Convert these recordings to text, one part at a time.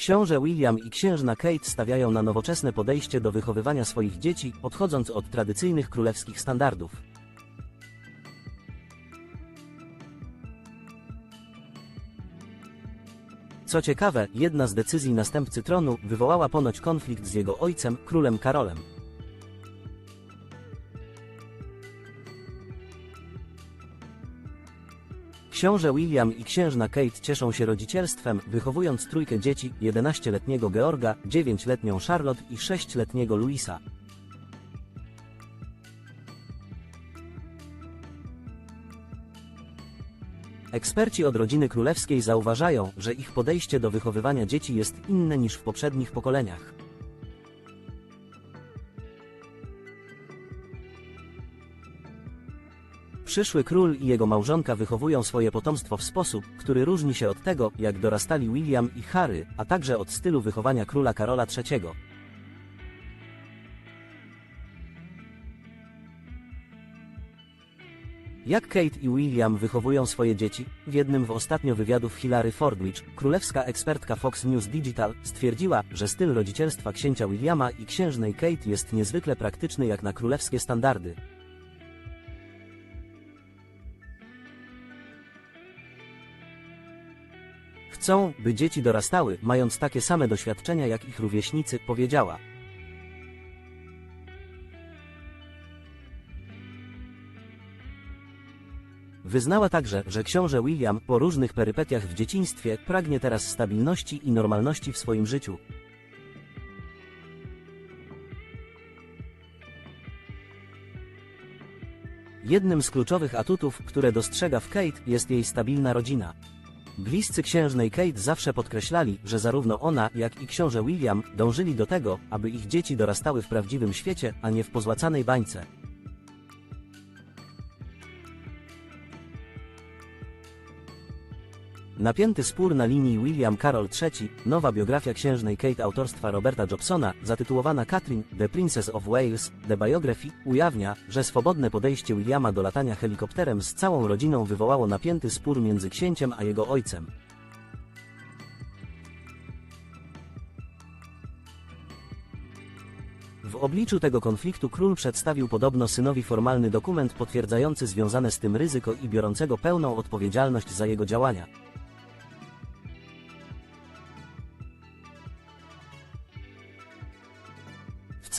Książę William i księżna Kate stawiają na nowoczesne podejście do wychowywania swoich dzieci, odchodząc od tradycyjnych królewskich standardów. Co ciekawe, jedna z decyzji następcy tronu wywołała ponoć konflikt z jego ojcem, królem Karolem. Książę William i księżna Kate cieszą się rodzicielstwem, wychowując trójkę dzieci, 11-letniego Georga, 9-letnią Charlotte i 6-letniego Louisa. Eksperci od rodziny królewskiej zauważają, że ich podejście do wychowywania dzieci jest inne niż w poprzednich pokoleniach. Przyszły król i jego małżonka wychowują swoje potomstwo w sposób, który różni się od tego, jak dorastali William i Harry, a także od stylu wychowania króla Karola III. Jak Kate i William wychowują swoje dzieci? W jednym w ostatnio wywiadów Hilary Fordwich, królewska ekspertka Fox News Digital, stwierdziła, że styl rodzicielstwa księcia Williama i księżnej Kate jest niezwykle praktyczny jak na królewskie standardy. Chcą, by dzieci dorastały, mając takie same doświadczenia jak ich rówieśnicy, powiedziała. Wyznała także, że książę William, po różnych perypetiach w dzieciństwie, pragnie teraz stabilności i normalności w swoim życiu. Jednym z kluczowych atutów, które dostrzega w Kate, jest jej stabilna rodzina. Bliscy księżnej Kate zawsze podkreślali, że zarówno ona, jak i książę William dążyli do tego, aby ich dzieci dorastały w prawdziwym świecie, a nie w pozłacanej bańce. Napięty spór na linii William Carroll III, nowa biografia księżnej Kate autorstwa Roberta Jobsona, zatytułowana Catherine, The Princess of Wales, The Biography, ujawnia, że swobodne podejście Williama do latania helikopterem z całą rodziną wywołało napięty spór między księciem a jego ojcem. W obliczu tego konfliktu król przedstawił podobno synowi formalny dokument potwierdzający związane z tym ryzyko i biorącego pełną odpowiedzialność za jego działania.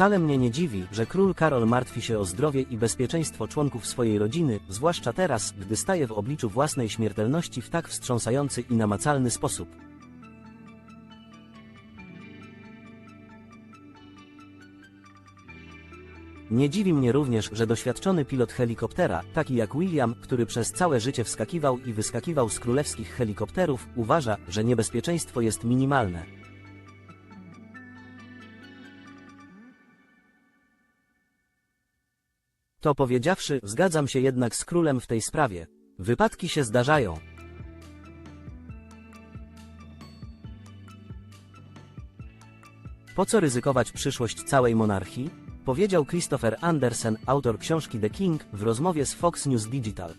Wcale mnie nie dziwi, że król Karol martwi się o zdrowie i bezpieczeństwo członków swojej rodziny, zwłaszcza teraz, gdy staje w obliczu własnej śmiertelności w tak wstrząsający i namacalny sposób. Nie dziwi mnie również, że doświadczony pilot helikoptera, taki jak William, który przez całe życie wskakiwał i wyskakiwał z królewskich helikopterów, uważa, że niebezpieczeństwo jest minimalne. To powiedziawszy, zgadzam się jednak z królem w tej sprawie. Wypadki się zdarzają. Po co ryzykować przyszłość całej monarchii? Powiedział Christopher Andersen, autor książki The King, w rozmowie z Fox News Digital.